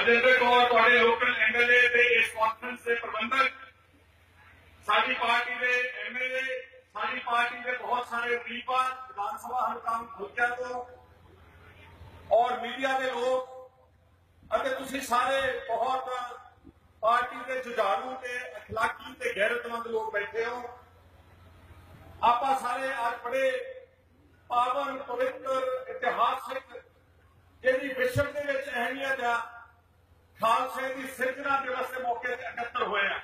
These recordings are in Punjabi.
ਬਲਜਿੰਦਰ ਕੌਰ ਤੁਹਾਡੇ ਲੋਕਲ ਐਮਐਲਏ ਤੇ ਇਸ ਕਾਨਫਰੰਸ ਦੇ ਪ੍ਰਬੰਧਕ ਸਾਡੀ ਪਾਰਟੀ ਦੇ ਐਮਐਲਏ ਸਾਡੀ ਪਾਰਟੀ ਦੇ ਬਹੁਤ ਸਾਰੇ ਵੀਪਾ ਵਿਧਾਨ ਸਭਾ ਹਲਕਾ ਹਲਕਿਆਂ ਤੋਂ ਔਰ ਮੀਡੀਆ ਦੇ ਲੋਕ ਅਤੇ ਤੁਸੀਂ ਸਾਰੇ ਬਹੁਤ ਪਾਰਟੀ ਦੇ ਜੁਝਾਰੂ ਤੇ اخلاقی ਤੇ ਗੈਰਤਮੰਦ ਲੋਕ ਬੈਠੇ ਹੋ ਆਪਾਂ ਸਾਰੇ ਅੱਜ ਬੜੇ ਪਾਵਨ ਪਵਿੱਤਰ ਇਤਿਹਾਸਿਕ ਜਿਹਦੀ ਵਿਸ਼ਵ ਦੇ ਵਿੱਚ ਅਹਿਮੀਅਤ ਆ ਖਾਲਸੇ ਦੀ ਸਿਰਜਣਾ ਦਿਵਸ ਦੇ ਮੌਕੇ ਤੇ ਇਕੱਤਰ ਹੋਏ ਆ।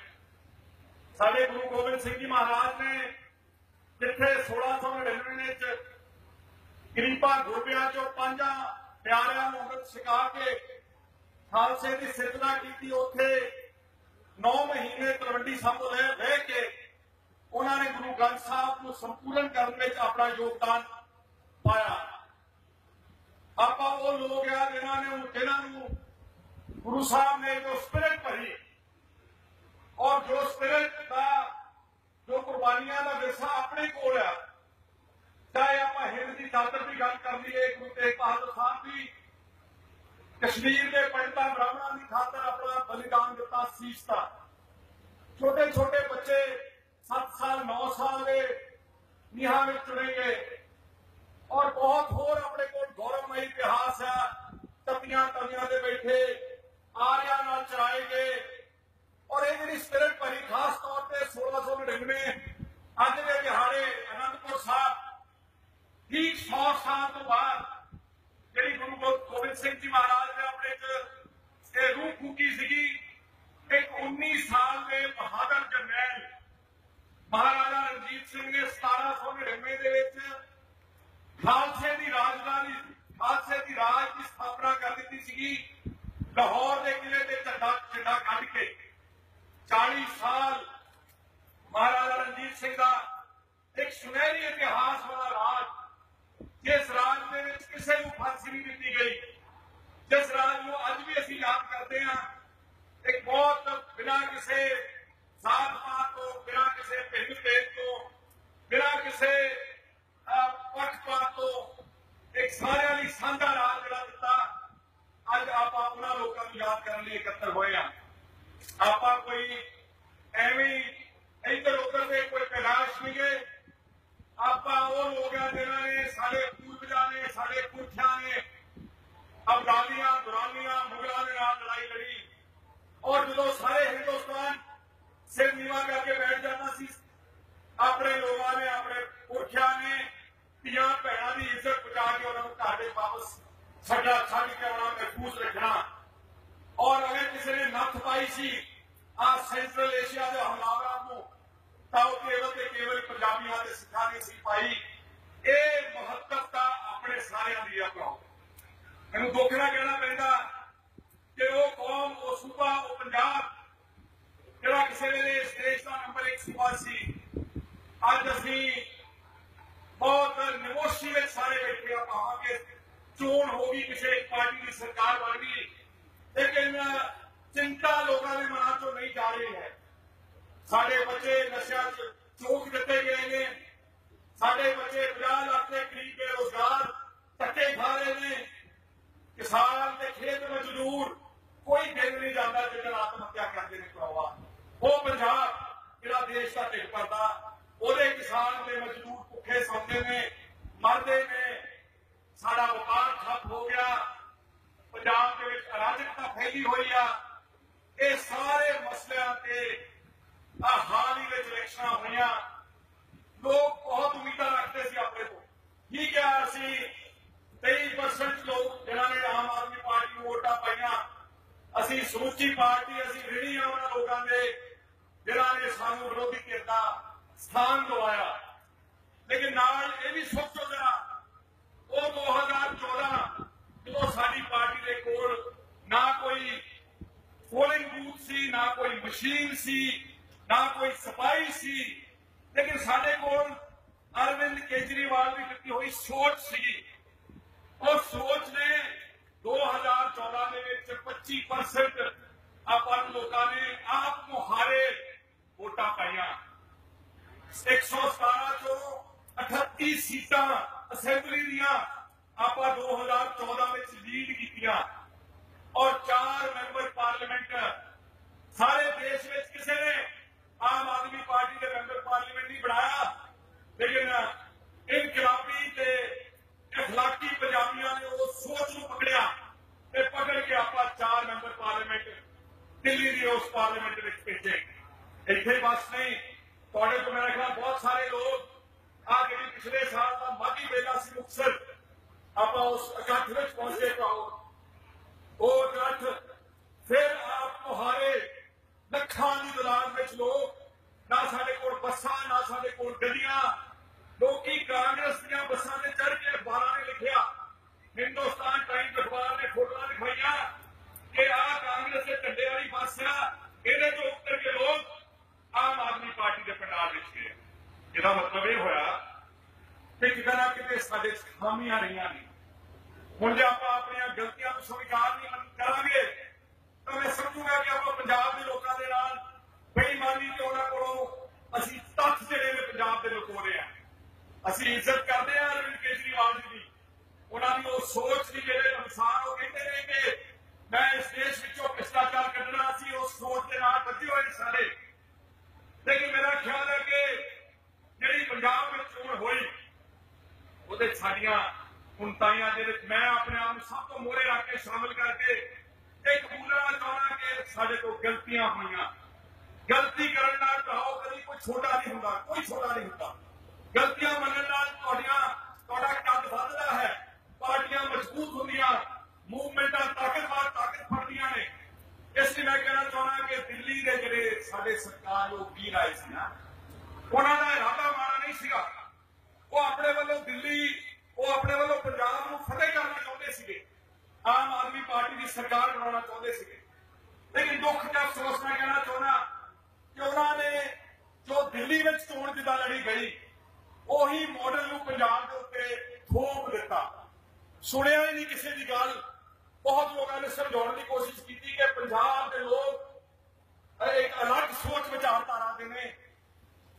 ਸਾਡੇ ਗੁਰੂ ਗੋਬਿੰਦ ਸਿੰਘ ਜੀ ਮਹਾਰਾਜ ਨੇ ਜਿੱਥੇ 1699 ਵਿੱਚ ਗਰੀਬਾਂ ਗੁਰਬਿਆਂ ਚੋਂ ਪੰਜਾਂ ਪਿਆਰਿਆਂ ਨੂੰ ਅੰਮ੍ਰਿਤ ਛਕਾ ਕੇ ਖਾਲਸੇ ਦੀ ਸਿਰਜਣਾ ਕੀਤੀ, ਉੱਥੇ 9 ਮਹੀਨੇ ਤਲਵੰਡੀ ਸਾਬੋ ਰਹਿ ਰਹਿ ਕੇ ਉਹਨਾਂ ਨੇ ਗੁਰੂ ਗ੍ਰੰਥ ਸਾਹਿਬ ਨੂੰ ਸੰਪੂਰਨ ਕਰਨ ਵਿੱਚ ਆਪਣਾ ਯੋਗਦਾਨ ਪਾਇਆ। ਆਪਾਂ ਉਹ ਲੋਕ ਆ ਜਿਨ੍ਹਾਂ ਨੇ, ਜਿਨ੍ਹਾਂ ਨੂੰ ਗੁਰੂ ਸਾਹਿਬ ਨੇ ਜੋ ਸਪਿਰਿਟ ਭਰੀ ਔਰ ਜੋ ਸਪਿਰਿਟ ਦਾ ਜੋ ਕੁਰਬਾਨੀਆਂ ਦਾ ਵਿਰਸਾ ਆਪਣੇ ਕੋਲ ਆ, ਚਾਹੇ ਆਪਾਂ ਹਿੰਦ ਦੀ ਖਾਤਰ ਦੀ ਗੱਲ ਕਰ ਲਈਏ, ਗੁਰੂ ਤੇਗ ਬਹਾਦਰ ਸਾਹਿਬ ਦੀ, ਕਸ਼ਮੀਰ ਦੇ ਪੰਡਤਾਂ ਬ੍ਰਾਹਮਣਾਂ ਦੀ ਖਾਤਰ ਆਪਣਾ ਬਲੀਦਾਨ ਦਿੱਤਾ, ਸੀਸ ਦਾ। ਛੋਟੇ ਛੋਟੇ ਬੱਚੇ 7 ਸਾਲ 9 ਸਾਲ ਦੇ ਨੀਹਾਂ ਵਿੱਚ ਚੁਣੇ ਗਏ। ਔਰ ਬਹੁਤ ਹੋਰ ਆਪਣੇ ਕੋਲ ਗੌਰਵਮਈ ਇਤਿਹਾਸ ਆ ਤਪੀਆਂ ਤਵੀਆਂ ਦੇ ਬੈਠੇ। ਆਰਿਆਂ ਨਾਲ ਚਰਾਏ ਗਏ ਔਰ ਇਹ ਜਿਹੜੀ ਸਪਿਰਿਟ ਭਰੀ ਖਾਸ ਤੌਰ ਤੇ 1699 ਅੱਜ ਦੇ ਦਿਹਾੜੇ ਅਨੰਦਪੁਰ ਸਾਹਿਬ ਠੀਕ 100 ਸਾਲ ਤੋਂ ਬਾਅਦ ਜਿਹੜੀ ਗੁਰੂ ਗੋ- ਗੋਬਿੰਦ ਸਿੰਘ ਜੀ ਮਹਾਰਾਜ ਨੇ ਆਪਣੇ ਚ ਇਹ ਰੂਹ ਫੂਕੀ ਸੀਗੀ ਇੱਕ 19 ਸਾਲ ਦੇ ਬਹਾਦਰ ਜਰਨੈਲ ਮਹਾਰਾਜਾ ਰਣਜੀਤ ਸਿੰਘ ਨੇ 1799 ਦੇ ਵਿੱਚ ਖਾਲਸੇ ਦੀ ਰਾਜਧਾਨੀ ਖਾਲਸੇ ਦੀ ਰਾਜ ਦੀ ਸਥਾਪਨਾ ਕਰ ਦਿੱਤੀ ਸੀਗੀ ਲਾਹੌਰ ਦੇ ਕਿਲੇ ਤੇ ਝੰਡਾ ਝੰਡਾ ਕੱਢ ਕੇ 40 ਸਾਲ ਮਹਾਰਾਜਾ ਰਣਜੀਤ ਸਿੰਘ ਦਾ ਇੱਕ ਸੁਨਹਿਰੀ ਇਤਿਹਾਸ ਵਾਲਾ ਰਾਜ ਜਿਸ ਰਾਜ ਦੇ ਵਿੱਚ ਕਿਸੇ ਨੂੰ ਫਾਂਸੀ ਨਹੀਂ ਦਿੱਤੀ ਗਈ ਜਿਸ ਰਾਜ ਨੂੰ ਅੱਜ ਵੀ ਅਸੀਂ ਯਾਦ ਕਰਦੇ ਹਾਂ ਇੱਕ ਬਹੁਤ ਬਿਨਾਂ ਕਿਸੇ ਜ਼ਾਤ ਪਾਤ ਤੋਂ ਬਿਨਾਂ ਕਿਸੇ ਭਿੰਨ ਭੇਦ ਤੋਂ ਬਿਨਾਂ ਕਿਸੇ ਅਹ, ਪੱਖਪਾਤ ਤੋਂ ਇੱਕ ਸਾਰਿਆਂ ਲਈ ਸਾਂਝਾ ਰਾਜ ਜਿਹੜਾ ਦਿੱਤਾ ਅੱਜ ਆਪਾਂ ਉਹਨਾਂ ਲੋਕਾਂ ਨੂੰ ਯਾਦ ਕਰਨ ਲਈ ਇਕੱਤਰ ਹੋਏ ਆ ਆਪਾਂ ਕੋਈ ਐਵੇਂ ਹੀ ਇੱਧਰ ਉੱਧਰ ਦੇ ਕੋਈ ਪੈਦਾਸ਼ ਨਹੀਂ ਗਏ ਆਪਾਂ ਉਹ ਲੋਕ ਆ ਜਿਨ੍ਹਾਂ ਨੇ ਸਾਡੇ ਪੂਰਵਜਾਂ ਨੇ ਸਾਡੇ ਪੁਰਖਿਆਂ ਨੇ ਅਬਦਾਲੀਆਂ ਦੁਰਾਨੀਆਂ ਮੁਗਲਾਂ ਦੇ ਨਾਲ ਲੜਾਈ ਲੜੀ ਔਰ ਜਦੋਂ ਸਾਰੇ ਹਿੰਦੁਸਤਾਨ ਸਿਰ ਨੀਵਾ ਕਰਕੇ ਬੈਠ ਜਾਂਦਾ ਸੀ ਆਪਣੇ ਲੋਕਾਂ ਨੇ ਆਪਣੇ ਪੁਰਖਿਆਂ ਨੇ ਧੀਆਂ ਭੈਣਾਂ ਦੀ ਇੱਜ਼ਤ ਬਚਾ ਕੇ ਉਹਨਾਂ ਨੂੰ ਘਰ ਦੇ ਵਾਪਸ ਛੱਡਾ ਛੱਡ ਕੇ ਆਉਣਾ ਮਹਿਫੂਜ਼ ਰੱਖਣਾ ਔਰ ਅਗਰ ਕਿਸੇ ਨੇ ਨੱਥ ਪਾਈ ਸੀ ਆ ਸੈਂਟਰਲ ਏਸ਼ੀਆ ਦੇ ਹਮਲਾਵਰਾਂ ਨੂੰ ਤਾਂ ਉਹ ਕੇਵਲ ਤੇ ਕੇਵਲ ਪੰਜਾਬੀਆਂ ਤੇ ਸਿੱਖਾਂ ਨੇ ਸੀ ਪਾਈ ਇਹ ਮਹੱਤਵਤਾ ਆਪਣੇ ਸਾਰਿਆਂ ਦੀ ਆ ਭਰਾਓ ਮੈਨੂੰ ਦੁੱਖ ਨਾਲ ਕਹਿਣਾ ਪੈਂਦਾ ਕਿ ਉਹ ਕੌਮ ਉਹ ਸੂਬਾ ਉਹ ਪੰਜਾਬ ਜਿਹੜਾ ਕਿਸੇ ਵੇਲੇ ਇਸ ਦੇਸ਼ ਦਾ ਨੰਬਰ 1 ਸੂਬਾ ਸੀ ਅੱਜ ਅਸੀਂ ਬਹੁਤ ਨਿਮੋਸ਼ੀ ਵਿੱਚ ਸਾਰੇ ਬੈਠੇ ਆ ਭਾਵਾਂਗੇ ਚੋਣ ਹੋ ਗਈ ਕਿਸੇ ਇੱਕ ਪਾਰਟੀ ਦੀ ਸਰਕਾਰ ਬਣ ਗਈ ਲੇਕਿਨ ਚਿੰਤਾ ਲੋਕਾਂ ਦੇ ਮਨਾਂ ਚੋਂ ਨਹੀਂ ਜਾ ਰਹੀ ਹੈ ਸਾਡੇ ਬੱਚੇ ਨਸ਼ਿਆਂ 'ਚ ਚੋਕ ਦਿੱਤੇ ਗਏ ਨੇ। ਸਾਡੇ ਬੱਚੇ 50 ਲੱਖ ਦੇ ਕਰੀਬ ਬੇਰੋਜ਼ਗਾਰ ਧੱਕੇ ਖਾ ਰਹੇ ਨੇ। ਕਿਸਾਨ ਤੇ ਖੇਤ ਮਜ਼ਦੂਰ, ਕੋਈ ਦਿਨ ਨਹੀਂ ਜਾਂਦਾ ਜਦੋਂ ਆਤਮ ਹੱਤਿਆ ਕਰਦੇ ਨੇ ਭਰਾਵਾ। ਉਹ ਪੰਜਾਬ, ਜਿਹੜਾ ਦੇਸ਼ ਦਾ ਢਿੱਡ ਭਰਦਾ, ਉਹਦੇ ਕਿਸਾਨ ਤੇ ਮਜ਼ਦੂਰ ਭੁੱਖੇ ਸੌਂਦੇ ਨੇ, ਮਰਦੇ ਨੇ। ਸਾਡਾ ਵਪਾਰ ਠੱਪ ਹੋ ਗਿਆ। ਪੰਜਾਬ ਦੇ ਵਿੱਚ ਅਰਾਜਕਤਾ ਫੈਲੀ ਹੋਈ ਆ। ਇਹ ਸਾਰੇ ਮਸਲਿਆਂ ਤੇ ਆ ਹਾਲ ਹੀ ਵਿੱਚ ਇਲੈਕਸ਼ਨਾਂ ਹੋਈਆਂ। ਲੋਕ ਬਹੁਤ ਉਮੀਦਾਂ ਰੱਖਦੇ ਸੀ ਆਪਣੇ ਤੋਂ ਠੀਕ ਹੈ ਅਸੀਂ 23% ਲੋਕ ਜਿਨ੍ਹਾਂ ਨੇ ਆਮ ਆਦਮੀ ਪਾਰਟੀ ਨੂੰ ਵੋਟਾਂ ਪਾਈਆਂ। ਅਸੀਂ ਸਮੁੱਚੀ ਪਾਰਟੀ, ਅਸੀਂ ਰਿਣੀ ਆ ਉਹਨਾਂ ਲੋਕਾਂ ਦੇ, ਜਿਨ੍ਹਾਂ ਨੇ ਸਾਨੂੰ ਵਿਰੋਧੀ ਧਿਰ ਦਾ ਸਥਾਨ ਦਵਾਇਆ। ਲੇਕਿਨ ਨਾਲ ਇਹ ਵੀ ਸੋਚੋ ਜਰਾ, ਉਹ 2014 ਜਦੋਂ ਸਾਡੀ ਪਾਰਟੀ ਦੇ ਕੋਲ ਨਾ ਕੋਈ ਪੋਲਿੰਗ ਬੂਥ ਸੀ, ਨਾ ਕੋਈ ਮਸ਼ੀਨ ਸੀ ਨਾ ਕੋਈ ਸਫ਼ਾਈ ਸੀ ਲੇਕਿਨ ਸਾਡੇ ਕੋਲ ਅਰਵਿੰਦ ਕੇਜਰੀਵਾਲ ਦੀ ਦਿੱਤੀ ਹੋਈ ਸੋਚ ਸੀ ਉਹ ਸੋਚ ਨੇ 2014 ਦੇ ਵਿੱਚ 25% ਆਪਾਂ ਨੂੰ ਲੋਕਾਂ ਨੇ ਆਪ ਮੁਹਾਰੇ ਵੋਟਾਂ ਪਾਈਆਂ 117 ਚੋਂ 38 ਸੀਟਾਂ ਅਸੈਂਬਲੀ ਦੀਆਂ ਆਪਾਂ 2014 ਵਿੱਚ ਲੀਡ ਕੀਤੀਆਂ ਔਰ ਚਾਰ ਮੈਂਬਰ ਪਾਰਲੀਮੈਂਟ ਸਾਰੇ ਦੇਸ਼ ਵਿੱਚ ਕਿਸੇ ਨੇ ਆਮ ਆਦਮੀ ਪਾਰਟੀ ਦੇ ਮੈਂਬਰ ਪਾਰਲੀਮੈਂਟ ਨਹੀਂ ਬਣਾਇਆ ਲੇਕਿਨ ਇਨਕਲਾਬੀ ਤੇ ਇਖਲਾਕੀ ਪੰਜਾਬੀਆਂ ਨੇ ਉਹ ਸੋਚ ਨੂੰ ਪਕੜਿਆ ਤੇ ਪਕੜ ਕੇ ਆਪਾਂ ਚਾਰ ਮੈਂਬਰ ਪਾਰਲੀਮੈਂਟ ਦਿੱਲੀ ਦੀ ਉਸ ਪਾਰਲੀਮੈਂਟ ਵਿੱਚ ਭੇਜੇ ਇੱਥੇ ਬਸ ਨਹੀਂ ਤੁਹਾਡੇ ਤੋਂ ਮੇਰਾ ਖਿਆਲ ਬਹੁਤ ਸਾਰੇ ਲੋਕ ਆ ਜਿਹੜੀ ਪਿਛਲੇ ਸਾਲ ਦਾ ਮਾਘੀ ਮੇਲਾ ਸੀ ਮੁਕਤਸਰ ਆਪਾਂ ਉਸ ਇਕੱਠ ਵਿੱਚ ਪਹੁੰਚੇ ਪਾਓ ਉਹ ਇਕੱਠ ਫਿਰ ਆਪ ਮੁਹਾਰੇ ਲੱਖਾਂ ਦੀ ਤਾਦਾਦ ਵਿੱਚ ਲੋਕ, ਨਾ ਸਾਡੇ ਕੋਲ ਬੱਸਾਂ, ਨਾ ਸਾਡੇ ਕੋਲ ਗੱਡੀਆਂ। ਲੋਕੀ ਕਾਂਗਰਸ ਦੀਆਂ ਬੱਸਾਂ ਤੇ ਚੜ੍ਹ ਕੇ ਅਖਬਾਰਾਂ ਨੇ ਲਿਖਿਆ, ਹਿੰਦੁਸਤਾਨ ਟਾਈਮਜ਼ ਅਖਬਾਰ ਨੇ ਫੋਟੋਆਂ ਦਿਖਾਈਆਂ ਕਿ ਆਹ ਕਾਂਗਰਸ ਦੇ ਝੰਡੇ ਵਾਲੀ ਬੱਸ ਆ, ਇਹਦੇ ਤੋਂ ਉੱਤਰ ਕੇ ਲੋਕ ਆਮ ਆਦਮੀ ਪਾਰਟੀ ਦੇ ਪੰਡਾਲ ਵਿੱਚ ਗਏ। ਇਹਦਾ ਮਤਲਬ ਇਹ ਹੋਇਆ ਕਿ ਕਿਤੇ ਨਾ ਕਿਤੇ ਸਾਡੇ ਖਾਮੀਆਂ ਰਹੀਆਂ ਨੇ। ਹੁਣ ਜੇ ਆਪਾਂ ਆਪਣੀਆਂ ਗਲਤੀਆਂ ਨੂੰ ਸਵੀਕਾਰ ਨਹੀਂ ਕਰਾਂਗੇ ਤਾਂ ਮੈਂ ਸਮਝੂਗਾ ਕਿ ਆਪਾਂ ਪੰਜਾਬ ਦੇ ਲੋਕਾਂ ਦੇ ਨਾਲ ਬੇਈਮਾਨੀ ਤੇ ਉਹਨਾਂ ਕੋਲੋਂ ਅਸੀਂ ਤੱਥ ਜਿਹੜੇ ਨੇ ਪੰਜਾਬ ਦੇ ਲੋਕ ਹੋ ਰਹੇ ਆ ਅਸੀਂ ਇੱਜ਼ਤ ਕਰਦੇ ਆ ਅਰਵਿੰਦ ਕੇਜਰੀਵਾਲ ਜੀ ਦੀ। ਉਹਨਾਂ ਦੀ ਉਹ ਸੋਚ ਦੀ ਜਿਹੜੇ ਅਨੁਸਾਰ ਉਹ ਕਹਿੰਦੇ ਨੇ ਕਿ ਮੈਂ ਇਸ ਦੇਸ਼ ਵਿੱਚੋਂ ਭ੍ਰਿਸ਼ਟਾਚਾਰ ਕੱਢਣਾ ਸੀ, ਉਸ ਸੋਚ ਦੇ ਨਾਲ ਬੱਝੇ ਹੋਏ ਸਾਰੇ। ਲੇਕਿਨ ਮੇਰਾ ਖਿਆਲ ਹੈ ਕਿ ਜਿਹੜੀ ਪੰਜਾਬ ਵਿੱਚ ਚੋਣ ਹੋਈ, ਉਹਦੇ ਸਾਡੀਆਂ ਉਨਤਾਈਆਂ ਦੇ ਵਿੱਚ ਮੈਂ ਆਪਣੇ ਆਪ ਨੂੰ ਸਭ ਤੋਂ ਮੋਹਰੇ ਰੱਖ ਕੇ ਸ਼ਾਮਲ ਕਰਕੇ ਇਹ ਕਬੂਲਣਾ ਚਾਹਣਾ ਕਿ ਸਾਡੇ ਤੋਂ ਗਲਤੀਆਂ ਹੋਈਆਂ। ਗਲਤੀ ਕਰਨ ਨਾਲ ਕਹੋ ਕਦੀ ਕੋਈ ਛੋਟਾ ਨਹੀਂ ਹੁੰਦਾ, ਕੋਈ ਛੋਟਾ ਨਹੀਂ ਹੁੰਦਾ। ਗਲਤੀਆਂ ਮੰਨਣ ਨਾਲ ਤੁਹਾਡੀਆਂ, ਤੁਹਾਡਾ ਕੱਦ ਵੱਧਦਾ ਹੈ, ਪਾਰਟੀਆਂ ਮਜ਼ਬੂਤ ਹੁੰਦੀਆਂ, ਮੂਵਮੈਂਟਾਂ ਤਾਕਤਵਰ ਤਾਕਤ ਫੜਦੀਆਂ ਨੇ। ਇਸ ਲਈ ਮੈਂ ਕਹਿਣਾ ਚਾਹਣਾ ਕਿ ਦਿੱਲੀ ਦੇ ਜਿਹੜੇ ਸਾਡੇ ਸਰਕਾਰਯੋਗ ਵੀਰ ਆਏ ਸੀ ਨਾ, ਉਹਨਾਂ ਦਾ ਇਰਾਦਾ ਮਾੜਾ ਨਹੀਂ ਸੀਗਾ। ਉਹ ਆਪਣੇ ਵੱਲੋਂ ਦਿੱਲੀ, ਉਹ ਆਪਣੇ ਵੱਲੋਂ ਪੰਜਾਬ ਨੂੰ ਫਤਿਹ ਕਰਨਾ ਚਾਹੁੰਦੇ ਸੀਗੇ ਆਮ ਆਦਮੀ ਪਾਰਟੀ ਦੀ ਸਰਕਾਰ ਬਣਾਉਣਾ ਚਾਹੁੰਦੇ ਸੀਗੇ। ਲੇਕਿਨ ਦੁੱਖ ਤੇ ਅਫਸੋਸ ਨਾਲ ਕਹਿਣਾ ਚਾਹੁੰਦਾ ਕਿ ਉਹਨਾਂ ਨੇ ਜੋ ਦਿੱਲੀ ਵਿੱਚ ਚੋਣ ਜਿੱਦਾਂ ਲੜੀ ਗਈ, ਉਹੀ ਮਾਡਲ ਨੂੰ ਪੰਜਾਬ ਦੇ ਉੱਤੇ ਥੋਪ ਦਿੱਤਾ। ਸੁਣਿਆ ਹੀ ਨਹੀਂ ਕਿਸੇ ਦੀ ਗੱਲ। ਬਹੁਤ ਲੋਕਾਂ ਨੇ ਸਮਝਾਉਣ ਦੀ ਕੋਸ਼ਿਸ਼ ਕੀਤੀ ਕਿ ਪੰਜਾਬ ਦੇ ਲੋਕ ਇੱਕ ਅਲੱਗ ਸੋਚ ਵਿਚਾਰਧਾਰਾ ਦੇ ਨੇ।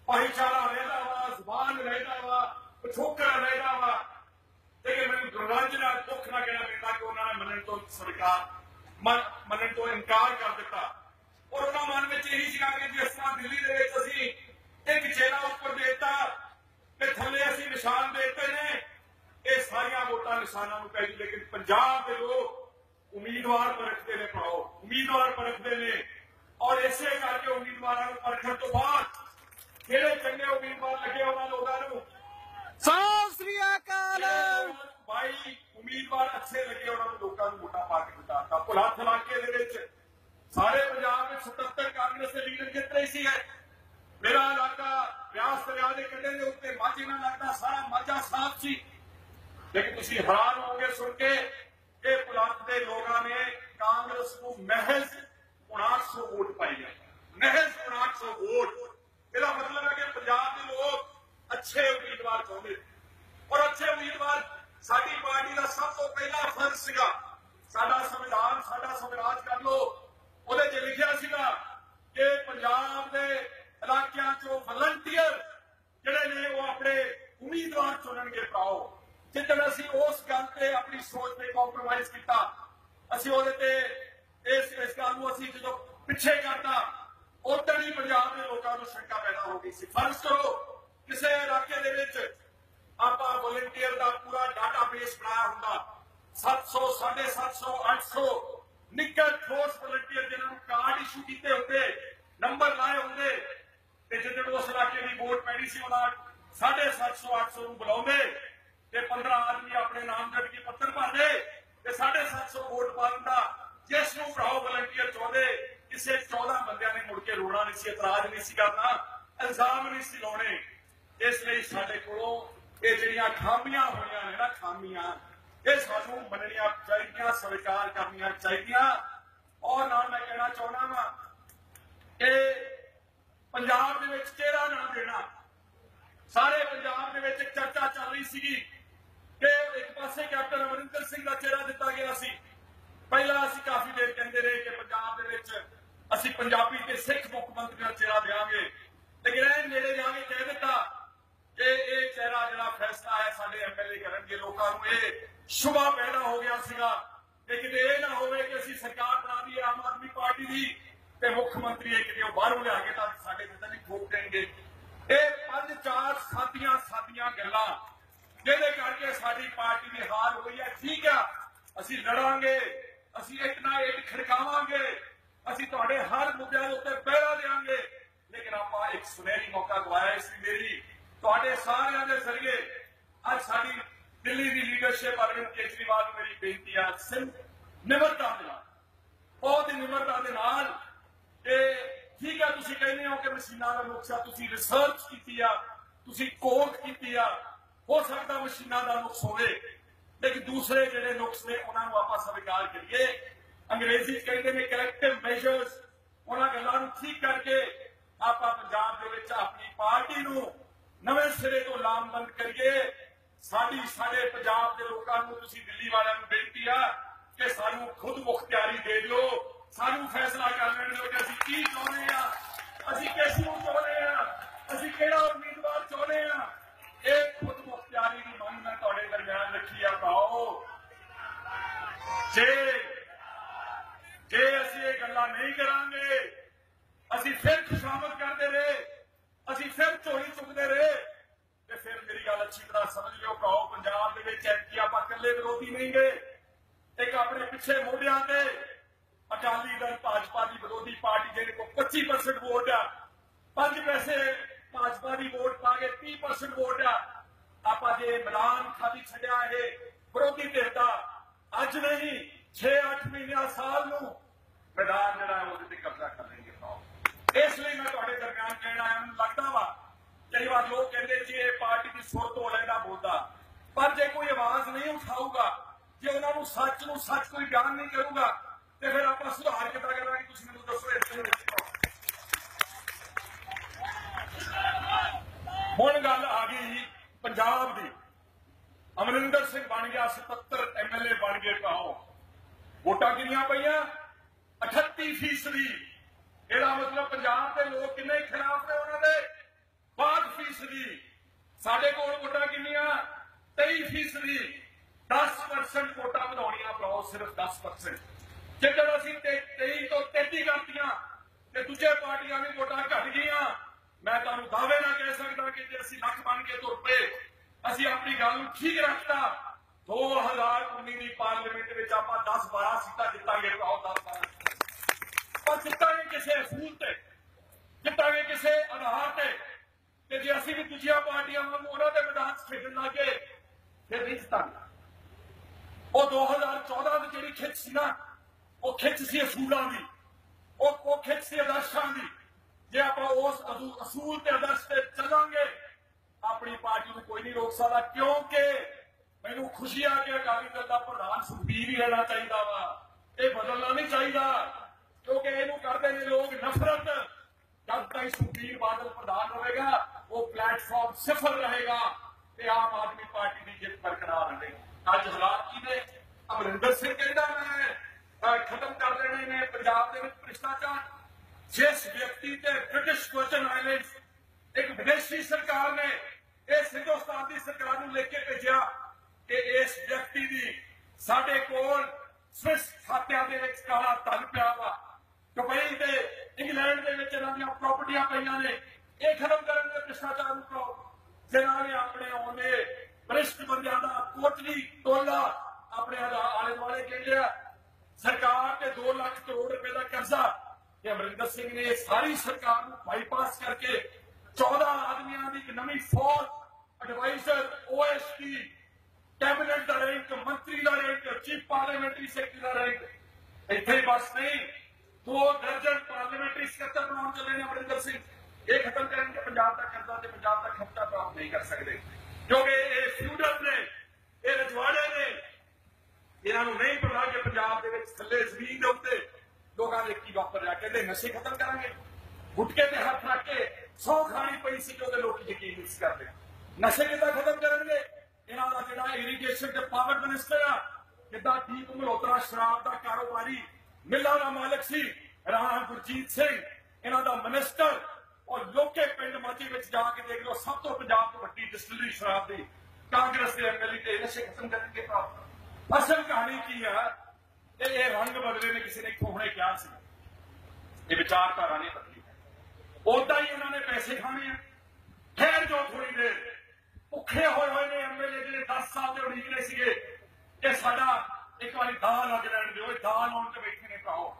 ਭਾਈਚਾਰਾ ਰਹਿਦਾ ਵਾ, ਜ਼ਬਾਨ ਰਹਿਦਾ ਵਾ, ਪਿਛੋਕੜ ਰਹਿਦਾ ਵਾ। ਲੇਕਿਨ ਮੈਨੂੰ ਗੁਰਰਾਜ ਨਾਲ ਦੁੱਖ ਨਾ ਕਹਿਣਾ ਪੈਂਦਾ ਕਿ ਉਹਨਾਂ ਨੇ ਮੰਨਣ ਤੋਂ ਸਰਕਾਰ ਮੰਨ- ਮੰਨਣ ਤੋਂ ਇਨਕਾਰ ਕਰ ਦਿੱਤਾ ਔਰ ਉਹਨਾਂ ਮਨ ਵਿੱਚ ਇਹੀ ਸੀਗਾ ਕਿ ਜਿਸ ਤਰ੍ਹਾਂ ਦਿੱਲੀ ਦੇ ਵਿੱਚ ਅਸੀਂ ਇੱਕ ਚਿਹਰਾ ਉੱਪਰ ਦੇਤਾ ਤੇ ਥੱਲੇ ਅਸੀਂ ਨਿਸ਼ਾਨ ਦੇਤੇ ਨੇ ਇਹ ਸਾਰੀਆਂ ਵੋਟਾਂ ਨਿਸ਼ਾਨਾਂ ਨੂੰ ਪੈ ਗਈ ਲੇਕਿਨ ਪੰਜਾਬ ਦੇ ਲੋਕ ਉਮੀਦਵਾਰ ਪਰਖਦੇ ਨੇ ਪਾਓ ਉਮੀਦਵਾਰ ਪਰਖਦੇ ਨੇ ਔਰ ਇਸੇ ਕਰਕੇ ਉਮੀਦਵਾਰਾਂ ਨੂੰ ਪਰਖਣ ਤੋਂ ਬਾਅਦ ਜਿਹੜੇ ਚੰਗੇ ਉਮੀਦਵਾਰ ਲੱਗੇ ਉਹਨਾਂ ਲੋਕਾਂ ਨੂੰ ਸਤਿ ਸ੍ਰੀ ਅਕਾਲ ਬਾਈ ਉਮੀਦਵਾਰ ਅੱਛੇ ਲੱਗੇ ਉਹਨਾਂ ਨੂੰ ਲੋਕਾਂ ਨੂੰ ਵੋਟਾਂ ਪਾ ਕੇ ਜਿਤਾਤਾ ਭੁਲੱਥ ਇਲਾਕੇ ਦੇ ਵਿੱਚ ਸਾਰੇ ਪੰਜਾਬ ਵਿੱਚ 77 ਕਾਂਗਰਸ ਦੇ ਲੀਡਰ ਜਿੱਤ ਰਹੀ ਸੀ ਮੇਰਾ ਇਲਾਕਾ ਵਿਆਸ ਦਰਿਆ ਦੇ ਕੰਢੇ ਦੇ ਉੱਤੇ ਮਾਝੇ ਨਾਲ ਲੱਗਦਾ, ਸਾਰਾ ਮਾਝਾ ਸਾਫ਼ ਸੀ। ਲੇਕਿਨ ਤੁਸੀਂ ਹੈਰਾਨ ਹੋਵੋਗੇ ਸੁਣ ਕੇ, ਇਹ ਭੁਲੱਥ ਦੇ ਲੋਕਾਂ ਨੇ ਕਾਂਗਰਸ ਨੂੰ ਮਹਿਜ਼ 5900 ਵੋਟ ਪਾਈ ਹੈ। ਮਹਿਜ਼ 5900 ਵੋਟ। ਇਹਦਾ ਮਤਲਬ ਹੈ ਕਿ ਪੰਜਾਬ ਦੇ ਲੋਕ ਅੱਛੇ ਉਮੀਦਵਾਰ ਚਾਹੁੰਦੇ ਔਰ ਅੱਛੇ ਉਮੀਦਵਾਰ ਸਾਡੀ ਪਾਰਟੀ ਦਾ ਸਭ ਤੋਂ ਪਹਿਲਾ ਫਰਜ਼ ਸੀਗਾ, ਸਾਡਾ ਸੰਵਿਧਾਨ ਸਾਡਾ ਸੰਵਿਧਾਨ ਕਰ ਲੋ ਉਹਦੇ 'ਚ ਲਿਖਿਆ ਸੀਗਾ ਕਿ ਪੰਜਾਬ ਦੇ ਇਲਾਕਿਆਂ 'ਚੋਂ ਵਲੰਟੀਅਰ ਜਿਹੜੇ ਨੇ, ਉਹ ਆਪਣੇ ਉਮੀਦਵਾਰ ਚੁਣਨਗੇ ਪਾਓ ਜਿੱਦਣ ਅਸੀਂ ਉਸ ਗੱਲ ਤੇ ਆਪਣੀ ਸੋਚ ਤੇ ਕੰਪਰੋਮਾਈਜ਼ ਕੀਤਾ, ਅਸੀਂ ਉਹਦੇ ਤੇ ਇਸ ਇਸ ਗੱਲ ਨੂੰ ਅਸੀਂ ਜਦੋਂ ਪਿੱਛੇ ਕਰਤਾ ਉਦੋਂ ਹੀ ਪੰਜਾਬ ਦੇ ਲੋਕਾਂ ਨੂੰ ਸ਼ੰਕਾ ਪੈਦਾ ਹੋ ਗਈ ਸੀ। ਫਰਜ਼ ਕਰੋ, ਕਿਸੇ ਇਲਾਕੇ ਦੇ ਵਿੱਚ ਆਪਾਂ ਵਲੰਟੀਅਰ ਦਾ ਪੂਰਾ ਡਾਟਾਬੇਸ ਬਣਾਇਆ ਹੁੰਦਾ। 700 750 800 ਨਿੱਕਰ ਠੋਸ ਵਲੰਟੀਅਰ ਜਿਨ੍ਹਾਂ ਨੂੰ ਕਾਰਡ ਇਸ਼ੂ ਕੀਤੇ ਹੁੰਦੇ ਨੰਬਰ ਲਾਏ ਹੁੰਦੇ, ਤੇ ਜਦੋਂ ਉਸ ਇਲਾਕੇ ਦੀ ਵੋਟ ਪੈਣੀ ਸੀ, ਉਹਨਾਂ 750 800 ਨੂੰ ਬੁਲਾਉਂਦੇ, ਤੇ 15 ਆਦਮੀ ਆਪਣੇ ਨਾਮ ਜਦ ਕੇ ਪੱਤਰ ਭਰਦੇ, ਤੇ 750 ਵੋਟ ਪਾ ਦਿੰਦਾ। ਜਿਸ ਨੂੰ ਭਰਾਓ ਵਲੰਟੀਅਰ ਚਾਹੁੰਦੇ, ਕਿਸੇ 14 ਬੰਦਿਆਂ ਨੇ ਮੁੜ ਕੇ ਰੋਣਾ ਨਹੀਂ ਸੀ, ਇਤਰਾਜ਼ ਨਹੀਂ ਸੀ ਕਰਨਾ, ਇਲਜ਼ਾਮ ਨਹੀਂ ਸੀ ਲਾਉਣੇ। ਇਸ ਲਈ ਸਾਡੇ ਕੋਲੋਂ ਇਹ ਜਿਹੜੀਆਂ ਖਾਮੀਆਂ ਹੋਈਆਂ ਨੇ ਨਾ ਖਾਮੀਆਂ, ਇਹ ਸਾਨੂੰ ਮੰਨਣੀਆਂ ਚਾਹੀਦੀਆਂ, ਸਵੀਕਾਰ ਕਰਨੀਆਂ ਚਾਹੀਦੀਆਂ। ਔਰ ਨਾਲ ਮੈਂ ਕਹਿਣਾ ਚਾਹੁੰਦਾ ਵਾਂ ਕਿ ਪੰਜਾਬ ਦੇ ਵਿੱਚ ਚਿਹਰਾ ਨਾ ਦੇਣਾ? ਸਾਰੇ ਪੰਜਾਬ ਦੇ ਵਿੱਚ ਚਰਚਾ ਚੱਲ ਰਹੀ ਸੀਗੀ ਕਿ ਇੱਕ ਪਾਸੇ ਕੈਪਟਨ ਅਮਰਿੰਦਰ ਸਿੰਘ ਦਾ ਚਿਹਰਾ ਦਿੱਤਾ ਗਿਆ ਸੀ। ਪਹਿਲਾਂ ਅਸੀਂ ਕਾਫੀ ਦੇਰ ਕਹਿੰਦੇ ਰਹੇ ਕਿ ਪੰਜਾਬ ਦੇ ਵਿੱਚ ਅਸੀਂ ਪੰਜਾਬੀ ਤੇ ਸਿੱਖ ਮੁੱਖ ਮੰਤਰੀ ਦਾ ਚਿਹਰਾ ਦੇਵਾਂਗੇ ਲੇਕਿਨ ਇਹ ਨੇੜੇ ਜਾ ਕੇ ਕਹਿ ਦਿੱਤਾ ਕਿ ਇਹ ਚਿਹਰਾ ਜਿਹੜਾ ਫੈਸਲਾ ਹੈ ਸਾਡੇ ਐਮਐਲਏ ਕਰਨਗੇ ਲੋਕਾਂ ਨੂੰ, ਇਹ ਸ਼ੁਭਾ ਪੈਦਾ ਹੋ ਗਿਆ ਸੀਗਾ। ਕਿ ਕਿਤੇ ਇਹ ਨਾ ਹੋਵੇ ਕਿ ਅਸੀਂ ਸਰਕਾਰ ਬਣਾ ਦਈਏ, ਆਮ ਆਦਮੀ ਪਾਰਟੀ ਦੀ, ਤੇ ਮੁੱਖ ਮੰਤਰੀ ਇਹ ਕਿਤੇ ਬਾਹਰੋਂ ਲਿਆ ਕੇ ਤਾਂ ਸਾਡੇ ਤੇ ਨਹੀਂ ਠੋਕ ਦੇਣਗੇ। ਇਹ ਪੰਜ ਚਾਰ ਸਾਦੀਆਂ ਸਾਦੀਆਂ ਗੱਲਾਂ, ਜਿਹਦੇ ਕਰਕੇ ਸਾਡੀ ਪਾਰਟੀ ਦੀ ਹਾਰ ਹੋਈ ਹੈ। ਠੀਕ ਆ, ਅਸੀਂ ਲੜਾਂਗੇ, ਅਸੀਂ ਇੱਕ ਨਾ ਇੱਕ ਖੜਕਾਵਾਂਗੇ, ਅਸੀਂ ਤੁਹਾਡੇ ਹਰ ਮੁੱਦਿਆਂ ਦੇ ਉੱਤੇ ਪਹਿਰਾ ਦੇਵਾਂਗੇ। ਲੇਕਿਨ ਆਪਾਂ ਇੱਕ ਸੁਨਹਿਰੀ ਮੌਕਾ ਗਵਾਇਆ ਇਸ ਲਈ ਮੇਰੀ ਤੁਹਾਡੇ ਸਾਰਿਆਂ ਦੇ ਜ਼ਰੀਏ ਅੱਜ ਸਾਡੀ ਦਿੱਲੀ ਦੀ ਲੀਡਰਸ਼ਿਪ ਅਰਵਿੰਦ ਕੇਜਰੀਵਾਲ ਨੂੰ ਮੇਰੀ ਬੇਨਤੀ ਆ, ਸਿਰਫ ਨਿਮਰਤਾ ਦੇ ਨਾਲ, ਬਹੁਤ ਹੀ ਨਿਮਰਤਾ ਦੇ ਨਾਲ ਇਹ ਠੀਕ ਹੈ, ਤੁਸੀਂ ਕਹਿੰਦੇ ਹੋ ਕਿ ਮਸ਼ੀਨਾਂ ਦਾ ਨੁਕਸਾ ਤੁਸੀਂ ਰਿਸਰਚ ਕੀਤੀ ਆ, ਤੁਸੀਂ ਕੋਰਟ ਕੀਤੀ ਆ, ਹੋ ਸਕਦਾ ਮਸ਼ੀਨਾਂ ਦਾ ਨੁਕਸ ਹੋਵੇ, ਲੇਕਿਨ ਦੂਸਰੇ ਜਿਹੜੇ ਨੁਕਸ ਨੇ, ਉਹਨਾਂ ਨੂੰ ਆਪਾਂ ਸਵੀਕਾਰ ਕਰੀਏ। ਅੰਗਰੇਜ਼ੀ 'ਚ ਕਹਿੰਦੇ ਨੇ ਕਰੈਕਟਿਵ ਮੈਜਰਸ ਉਹਨਾਂ ਗੱਲਾਂ ਨੂੰ ਠੀਕ ਕਰਕੇ ਆਪਾਂ ਪੰਜਾਬ ਦੇ ਵਿੱਚ ਆਪਣੀ ਪਾਰਟੀ ਨੂੰ ਨਵੇਂ ਸਿਰੇ ਤੋਂ ਲਾਮਬੰਦ ਕਰੀਏ। ਸਾਡੀ, ਸਾਡੇ ਪੰਜਾਬ ਦੇ ਲੋਕਾਂ ਨੂੰ ਤੁਸੀਂ ਦਿੱਲੀ ਵਾਲਿਆਂ ਨੂੰ ਬੇਨਤੀ ਆ ਕਿ ਸਾਨੂੰ ਖੁਦ ਮੁਖਤਿਆਰੀ ਦੇ ਦਿਓ। ਸਾਨੂੰ ਫੈਸਲਾ ਕਰ ਲੈਣ ਦਿਓ ਕਿ ਅਸੀਂ ਕੀ ਚਾਹੁੰਦੇ ਆ। ਅਸੀਂ ਕਿਸ ਨੂੰ ਚਾਹੁੰਦੇ ਆ? ਅਸੀਂ ਕਿਹੜਾ ਉਮੀਦਵਾਰ ਚਾਹੁੰਦੇ ਆ? ਇਹ ਖੁਦ ਮੁਖਤਿਆਰੀ ਦੀ ਮੰਗ ਮੈਂ ਤੁਹਾਡੇ ਦਰਮਿਆਨ ਰੱਖੀ ਆ, ਪਾਓ। ਜੇ ਜੇ ਅਸੀਂ ਇਹ ਗੱਲਾਂ ਨਹੀਂ ਕਰਾਂਗੇ, ਅਸੀਂ ਫਿਰ ਖੁਸ਼ਾਮਦ ਕਰਦੇ ਰਹੇ। ਅਸੀਂ ਫਿਰ ਝੋਲੀ ਚੁੱਕਦੇ ਰਹੇ। ਤੇ ਫਿਰ ਮੇਰੀ ਗੱਲ ਅੱਛੀ ਤਰ੍ਹਾਂ ਸਮਝ ਲਿਓ ਭਰਾਓ, ਪੰਜਾਬ ਦੇ ਵਿੱਚ ਐਤਕੀ ਆਪਾਂ ਇਕੱਲੇ ਵਿਰੋਧੀ ਨਹੀਂ ਗਏ। ਇੱਕ ਆਪਣੇ ਪਿੱਛੇ ਮੋਢਿਆਂ ਤੇ ਅਕਾਲੀ ਦਲ, ਭਾਜਪਾ ਦੀ ਵਿਰੋਧੀ ਪਾਰਟੀ ਜਿਹਦੇ ਕੋਲ 25% ਵੋਟ ਆ। ਪੰਜ ਪੈਸੇ ਭਾਜਪਾ ਦੀ ਵੋਟ ਪਾ ਕੇ 30% ਵੋਟ ਆ। ਆਪਾਂ ਜੇ ਮੈਦਾਨ ਖਾਲੀ ਛੱਡਿਆ ਇਹ ਵਿਰੋਧੀ ਧਿਰ ਦਾ, ਅੱਜ ਨਹੀਂ 6-8 ਮਹੀਨਿਆਂ ਸਾਲ ਨੂੰ ਮੈਦਾਨ ਜਿਹੜਾ ਉਹਦੇ ਤੇ ਕਬਜ਼ਾ ਕਰ ਲੈਣਗੇ ਇਸ ਲਈ ਮੈਂ ਤੁਹਾਡੇ ਦਰਮਿਆਨ ਕਹਿਣਾ ਹੈ ਮੈਨੂੰ ਲੱਗਦਾ ਵਾ, ਕਈ ਵਾਰ ਲੋਕ ਕਹਿੰਦੇ ਜੀ ਇਹ ਪਾਰਟੀ ਦੀ ਸੁਰ ਤੋਂ ਲੈਂਦਾ ਬੋਲਦਾ। ਪਰ ਜੇ ਕੋਈ ਆਵਾਜ਼ ਨਹੀਂ ਉਠਾਊਗਾ, ਜੇ ਉਹਨਾਂ ਨੂੰ ਸੱਚ ਨੂੰ ਸੱਚ ਕੋਈ ਬਿਆਨ ਨਹੀਂ ਕਰੂਗਾ, ਤੇ ਫਿਰ ਆਪਾਂ ਸੁਧਾਰ ਕਿੱਦਾਂ ਕਰਾਂਗੇ, ਤੁਸੀਂ ਮੈਨੂੰ ਦੱਸੋ ਇਸ ਦੇ ਹੁਣ ਗੱਲ ਆ ਗਈ ਪੰਜਾਬ ਦੀ। ਅਮਰਿੰਦਰ ਸਿੰਘ ਬਣ ਗਿਆ 77 ਐਮਐਲਏ ਬਣ ਗਏ ਭਾਓ ਵੋਟਾਂ ਕਿੰਨੀਆਂ ਪਈਆਂ? 38 ਫੀਸਦੀ। ਇਹਦਾ ਮਤਲਬ ਪੰਜਾਬ ਦੇ ਲੋਕ ਕਿੰਨੇ ਖਿਲਾਫ ਨੇ ਉਹਨਾਂ ਦੇ? 62 ਫੀਸਦੀ। ਸਾਡੇ ਕੋਲ ਵੋਟਾਂ ਕਿੰਨੀਆਂ? 23 ਫੀਸਦੀ। 10% ਵੋਟਾਂ ਵਧਾਉਣੀਆਂ ਭਰਾਓ ਸਿਰਫ 10% ਜਦੋਂ ਅਸੀਂ 23 ਤੋਂ 33 ਕਰਤੀਆਂ, ਤੇ ਦੂਜੇ ਪਾਰਟੀਆਂ ਦੀ ਵੋਟਾਂ ਘਟ ਗਈਆਂ, ਮੈਂ ਤੁਹਾਨੂੰ ਦਾਅਵੇ ਨਾਲ ਕਹਿ ਸਕਦਾ ਕਿ ਜੇ ਅਸੀਂ ਲੱਖ ਬਣ ਕੇ ਤੁਰ ਪਏ, ਅਸੀਂ ਆਪਣੀ ਗੱਲ ਨੂੰ ਠੀਕ ਰੱਖਤਾ। 2019 ਦੀ ਪਾਰਲੀਮੈਂਟ ਵਿੱਚ ਆਪਾਂ 10 12 ਸੀਟਾਂ ਜਿੱਤਾਂਗੇ ਭਰਾਓ 10 12 ਪਰ ਜਿੱਤਾਂਗੇ ਕਿਸੇ ਅਸੂਲ ਤੇ, ਜਿੱਤਾਂਗੇ ਕਿਸੇ ਆਧਾਰ ਤੇ ਤੇ ਜੇ ਅਸੀਂ ਵੀ ਦੂਜੀਆਂ ਪਾਰਟੀਆਂ ਵਾਂਗ ਉਹਨਾਂ ਦੇ ਮੈਦਾਨ 'ਚ ਖੇਡਣ ਲੱਗੇ ਫਿਰ ਨਹੀਂ ਜਿੱਤਾਂਗੇ। ਉਹ 2014 ਦੀ ਜਿਹੜੀ ਖਿੱਚ ਸੀ ਨਾ, ਉਹ ਖਿੱਚ ਸੀ ਅਸੂਲਾਂ ਦੀ। ਉਹ ਉਹ ਖਿੱਚ ਸੀ ਆਦਰਸ਼ਾਂ ਦੀ। ਜੇ ਆਪਾਂ ਉਸ ਅਸੂਲ ਤੇ ਆਦਰਸ਼ ਤੇ ਚੱਲਾਂਗੇ, ਆਪਣੀ ਪਾਰਟੀ ਨੂੰ ਕੋਈ ਨਹੀਂ ਰੋਕ ਸਕਦਾ, ਕਿਉਂਕਿ ਮੈਨੂੰ ਖੁਸ਼ੀ ਆ ਕਿ ਅਕਾਲੀ ਦਲ ਦਾ ਪ੍ਰਧਾਨ ਸੁਖਬੀਰ ਹੀ ਰਹਿਣਾ ਚਾਹੀਦਾ ਵਾ। ਇਹ ਬਦਲਣਾ ਨਹੀਂ ਚਾਹੀਦਾ। ਕਿਉਂਕਿ ਇਹਨੂੰ ਕਰਦੇ ਨੇ ਲੋਕ ਨਫ਼ਰਤ। ਜਦ ਤੱਕ ਸੁਖਬੀਰ ਬਾਦਲ ਪ੍ਰਧਾਨ ਰਹੇਗਾ, ਉਹ ਪਲੇਟਫਾਰਮ ਸਿਫਰ ਰਹੇਗਾ ਤੇ ਆਮ ਆਦਮੀ ਪਾਰਟੀ ਦੀ ਜਿੱਤ ਬਰਕਰਾਰ ਰਹੇਗੀ। ਅੱਜ ਹਾਲਾਤ ਕੀ ਨੇ? ਅਮਰਿੰਦਰ ਸਿੰਘ ਕਹਿੰਦਾ ਮੈਂ ਖਤਮ ਕਰ ਦੇਣੇ ਨੇ ਪੰਜਾਬ ਦੇ ਵਿੱਚ ਭ੍ਰਿਸ਼ਟਾਚਾਰ। ਜਿਸ ਵਿਅਕਤੀ ਤੇ ਬ੍ਰਿਟਿਸ਼ ਵਰਜਨ ਆਈਲੈਂਡਸ ਇੱਕ ਵਿਦੇਸ਼ੀ ਸਰਕਾਰ ਨੇ ਇਸ ਹਿੰਦੁਸਤਾਨ ਦੀ ਸਰਕਾਰ ਨੂੰ ਲੈ ਕੇ ਭੇਜਿਆ ਕਿ ਇਸ ਵਿਅਕਤੀ ਦੀ ਸਾਡੇ ਕੋਲ ਸਵਿਸ ਖਾਤਿਆਂ ਦੇ ਵਿੱਚ ਕਾਲਾ ਧਨ ਪਿਆ ਵਾ। ਦੁਬਈ ਤੇ ਇੰਗਲੈਂਡ ਦੇ ਵਿੱਚ ਇਹਨਾਂ ਦੀਆਂ ਪ੍ਰਾਪਰਟੀਆਂ ਪਈਆਂ ਨੇ। ਇਹ ਖਤਮ ਕਰਨ ਦੇ ਭ੍ਰਿਸ਼ਟਾਚਾਰ ਨੂੰ ਕਰੋ ਜਿਨ੍ਹਾਂ ਨੇ ਆਪਣੇ ਆਉਂਦੇ ਭ੍ਰਿਸ਼ਟ ਬੰਦਿਆਂ ਦਾ ਕੋਟਲੀ ਟੋਲਾ ਆਪਣੇ ਆਲੇ ਦੁਆਲੇ ਕਹਿੰਦਿਆ ਸਰਕਾਰ ਤੇ 2 ਲੱਖ ਕਰੋੜ ਰੁਪਏ ਦਾ ਕਰਜ਼ਾ ਇਹ ਅਮਰਿੰਦਰ ਸਿੰਘ ਨੇ ਸਾਰੀ ਸਰਕਾਰ ਨੂੰ ਬਾਈਪਾਸ ਕਰਕੇ 14 ਆਦਮੀਆਂ ਦੀ ਇੱਕ ਨਵੀਂ ਫੌਜ ਐਡਵਾਈਜ਼ਰ ਓਐਸਪੀ ਕੈਬਨਿਟ ਦਾ ਰੈਂਕ ਮੰਤਰੀ ਦਾ ਰੈਂਕ ਚੀਫ ਪਾਰਲੀਮੈਂਟਰੀ ਸੈਕਟਰੀ ਦਾ ਰੈਂਕ ਇੱਥੇ ਬਸ ਨਹੀਂ ਦੋ ਦਰਜਨ ਪਾਰਲੀਮੈਂਟਰੀ ਸਕੱਤਰ ਬਣਾਉਣ ਚੱਲੇ ਨੇ ਅਮਰਿੰਦਰ ਸਿੰਘ। ਇਹ ਖਤਮ ਕਰਨਗੇ ਪੰਜਾਬ ਦਾ ਕਰਜ਼ਾ ਤੇ ਪੰਜਾਬ ਦਾ ਖਰਚਾ ਪ੍ਰਾਪਤ ਨਹੀਂ ਕਰ ਸਕਦੇ। ਕਿਉਂਕਿ ਇਹ ਫਿਊਡਲ ਨੇ, ਇਹ ਰਜਵਾੜੇ ਨੇ। ਇਹਨਾਂ ਨੂੰ ਨਹੀਂ ਪਤਾ ਕਿ ਪੰਜਾਬ ਦੇ ਵਿੱਚ ਥੱਲੇ ਜ਼ਮੀਨ ਦੇ ਉੱਤੇ ਲੋਕਾਂ ਦੇ ਕੀ ਵਾਪਰ ਰਿਹਾ ਕਹਿੰਦੇ ਨਸ਼ੇ ਖਤਮ ਕਰਾਂਗੇ। ਗੁਟਕੇ ਤੇ ਹੱਥ ਰੱਖ ਕੇ ਸੌ ਖਾਣੀ ਪਈ ਸੀ ਕਿ ਉਹਦੇ ਲੋਕ ਯਕੀਨ ਨਹੀਂ ਕਰਦੇ। ਨਸ਼ੇ ਕਿੱਦਾਂ ਖਤਮ ਕਰਨਗੇ? ਇਹਨਾਂ ਦਾ ਜਿਹੜਾ ਇਰੀਗੇਸ਼ਨ ਤੇ ਪਾਵਰ ਮਿਨਿਸਟਰ ਆ, ਕਿੱਦਾਂ ਦੀਪ ਮਲੋਤਰਾ ਸ਼ਰਾਬ ਦਾ ਕਾਰੋਬਾਰੀ ਮਿੱਲਾਂ ਦਾ ਮਾਲਕ ਸੀ, ਰਾਣਾ ਗੁਰਜੀਤ ਸਿੰਘ, ਇਹਨਾਂ ਦਾ ਮਿਨਿਸਟਰ ਔਰ ਲੋਕੇ ਪਿੰਡ ਮਾਝੇ ਵਿੱਚ ਜਾ ਕੇ ਦੇਖ ਲਓ, ਸਭ ਤੋਂ ਪੰਜਾਬ ਤੋਂ ਵੱਡੀ ਡਿਸਟਿਲਰੀ ਸ਼ਰਾਬ ਦੀ ਕਾਂਗਰਸ ਦੇ ਐਮਐਲਏ ਤੇ ਨਸ਼ੇ ਖਤਮ ਕਰਨਗੇ ਪ੍ਰਾਪਤ ਅਸਲ ਕਹਾਣੀ ਕੀ ਆ ਤੇ ਇਹ ਰੰਗ ਬਦਲੇ ਨੇ ਕਿਸੇ ਨੇ ਇੱਥੋਂ ਕਿਹਾ ਸੀ। ਇਹ ਵਿਚਾਰਧਾਰਾ ਨਹੀਂ ਬਦਲੀ ਉਦਾਂ ਹੀ ਇਹਨਾਂ ਨੇ ਪੈਸੇ ਖਾਣੇ ਆ। ਠਹਿਰ ਜੋ ਥੋੜੀ ਦੇਰ। ਭੁੱਖੇ ਹੋਏ ਹੋਏ ਨੇ ਐਮਐਲਏ ਜਿਹੜੇ 10 ਸਾਲ ਦੇ ਉਡੀਕ ਰਹੇ ਸੀਗੇ ਕਿ ਸਾਡਾ ਇੱਕ ਵਾਰੀ ਦਾਲ ਲੱਗ ਲੈਣ ਦਿਓ, ਇਹ ਦਾਲ ਆਉਣ ਤੇ ਬੈਠੇ ਨੇ ਪਾਓ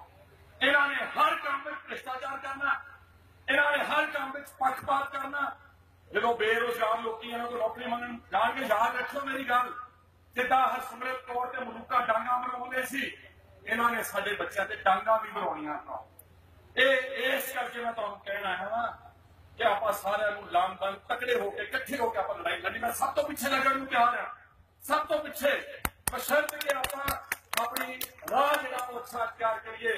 ਇਹਨਾਂ ਨੇ ਹਰ ਕੰਮ ਵਿੱਚ ਭ੍ਰਿਸ਼ਟਾਚਾਰ ਕਰਨਾ ਇਹਨਾਂ ਨੇ ਹਰ ਕੰਮ ਵਿੱਚ ਪੱਖਪਾਤ ਕਰਨਾ ਜਦੋਂ ਬੇਰੋਜ਼ਗਾਰ ਲੋਕੀ ਇਹਨਾਂ ਕੋਲ ਨੌਕਰੀ ਮੰਗਣ ਜਾਣਗੇ ਯਾਦ ਰੱਖੋ ਮੇਰੀ ਗੱਲ ਜਿੱਦਾਂ ਹਰਸਿਮਰਤ ਕੌਰ ਤੇ ਮਲੂਕਾ ਡਾਂਗਾ ਮਰਾਉਂਦੇ ਸੀ ਇਹਨਾਂ ਨੇ ਸਾਡੇ ਬੱਚਿਆਂ ਤੇ ਡਾਂਗਾ ਵੀ ਮਰਾਉਣੀਆਂ ਆਪਾਂ ਇਹ ਇਸ ਕਰਕੇ ਮੈਂ ਤੁਹਾਨੂੰ ਕਹਿਣਾ ਹੈ ਨਾ ਕਿ ਆਪਾਂ ਸਾਰਿਆਂ ਨੂੰ ਲਾਮਬੰਦ ਤਕੜੇ ਹੋ ਕੇ ਇਕੱਠੇ ਹੋ ਕੇ ਆਪਾਂ ਲੜਾਈ ਲੜਨੀ ਮੈਂ ਸਭ ਤੋਂ ਪਿੱਛੇ ਲੱਗਣ ਨੂੰ ਤਿਆਰ ਹਾਂ ਸਭ ਤੋਂ ਪਿੱਛੇ ਬਸ਼ਰਤ ਕਿ ਆਪਾਂ ਆਪਣੀ ਰਾਹ ਜਿਹੜਾ ਉਹ ਅੱਛਾ ਤਿਆਰ ਕਰੀਏ